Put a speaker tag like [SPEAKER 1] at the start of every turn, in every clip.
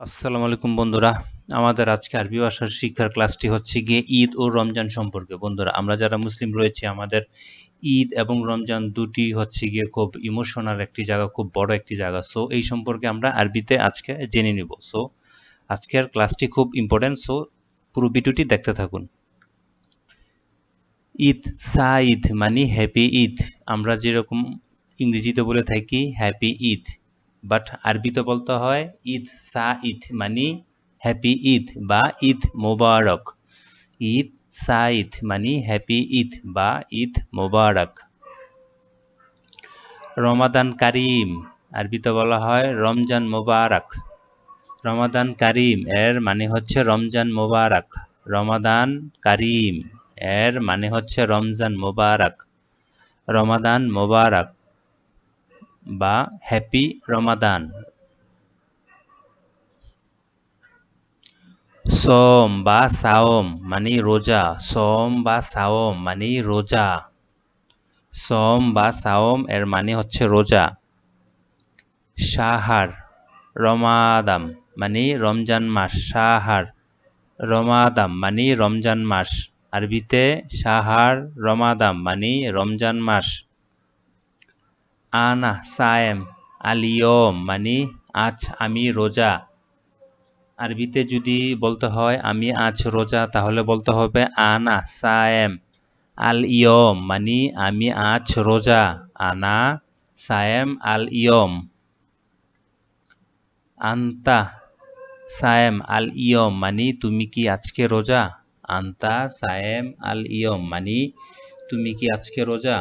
[SPEAKER 1] আসসালামু আলাইকুম বন্ধুরা। আমাদের আজকে আরবি ভাষার শিক্ষার ক্লাসটি হচ্ছে গিয়ে ঈদ ও রমজান সম্পর্কে। বন্ধুরা, আমরা যারা মুসলিম রয়েছি, আমাদের ঈদ এবং রমজান দুটি হচ্ছে গিয়ে খুব ইমোশনাল একটি জায়গা, খুব বড় একটি জায়গা। সো এই সম্পর্কে আমরা আরবিতে আজকে জেনে নিব। সো আজকের ক্লাসটি খুব ইম্পর্টেন্ট সো পুরো ভিডিওটি দেখতে থাকুন। ঈদ সা ঈদ মানে হ্যাপি ঈদ। আমরা যেরকম ইংরেজিতে বলে থাকি হ্যাপি ঈদ। বাট আরবিতে বলতে হয় ঈদ, সা, ঈদ মানে হ্যাপি ঈদ বা ঈদ মোবারক। ঈদ, সা, ঈদ মানে হ্যাপি ঈদ বা ঈদ মোবারক। রমাদান কারিম আরবিতে বলা হয় রমজান মোবারক। রমাদান কারিম, এর মানে হচ্ছে রমজান মোবারক। রমাদান কারিম, এর মানে হচ্ছে রমজান মোবারক। রমাদান মোবারক। বা হ্যাপি রমাদান সোম বা সাওম মানে রোজা সোম বা সাওম মানে রোজা সোম বা সাওম এর মানে হচ্ছে রোজা সাহার রমাদাম মানে রমজান মাস সাহার রমাদাম মানে রমজান মাস আরবিতে সাহার রমাদাম মানে রমজান মাস আনা সায়েম আলিয়ম মানে আজ আমি রোজা। আরবিতে যদি বলতে হয়, আমি আজ রোজা, তাহলে বলতে হবে আনা সায়েম আল ইয়ম মানে আমি আজ রোজা। আনা সায়েম আল ইয়ম আন্তা সায়েম আল ইয়ম মানে তুমি কি আজকে রোজা? আন্তা সায়েম আল ইয়ম মানে তুমি কি আজকে রোজা?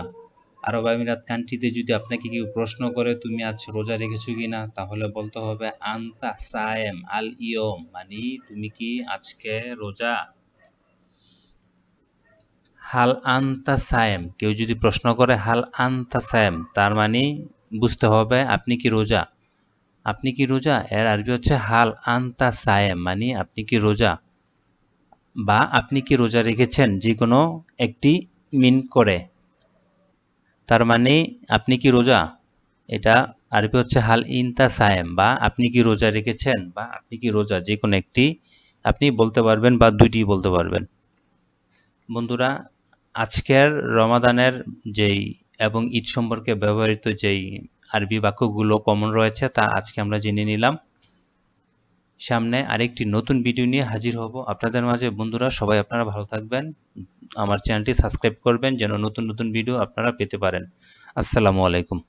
[SPEAKER 1] আরব আমিরাত কান্ট্রিতে যদি আপনাকে কেউ প্রশ্ন করে, তুমি আজ রোজা রেখেছো কিনা তাহলে বলতে হবে, আন্তা সায়েম আল ইয়ম। মানে তুমি কি আজকে রোজা? হাল আন্তা সায়েম। কেউ যদি প্রশ্ন করে, হাল আন্তা সায়েম তার মানে বুঝতে হবে আপনি কি রোজা? আপনি কি রোজা? এর আরবি হচ্ছে, হাল আন্তা সায়েম মানে আপনি কি রোজা? বা আপনি কি রোজা রেখেছেন? যে কোনো একটি মিন করে। তার মানে আপনি কি রোজা? এটা আরবি হচ্ছে হাল ইনতা সায়েম, বা আপনি কি রোজা রেখেছেন, বা আপনি কি রোজা? যে কোনো একটি আপনি বলতে পারবেন বা দুইটি বলতে পারবেন। বন্ধুরা, আজকের রমাদানের যেই এবং ঈদ সম্পর্কে ব্যবহৃত যেই আরবি বাক্যগুলো কমন রয়েছে, তা আজকে আমরা জেনে নিলাম। সামনে আরেকটি নতুন ভিডিও নিয়ে হাজির হব। আপনাদের মাঝে বন্ধুরা সবাই আপনারা ভালো থাকবেন। আমার চ্যানেলটি সাবস্ক্রাইব করবেন যেন নতুন নতুন ভিডিও আপনারা পেতে পারেন। আসসালামু আলাইকুম।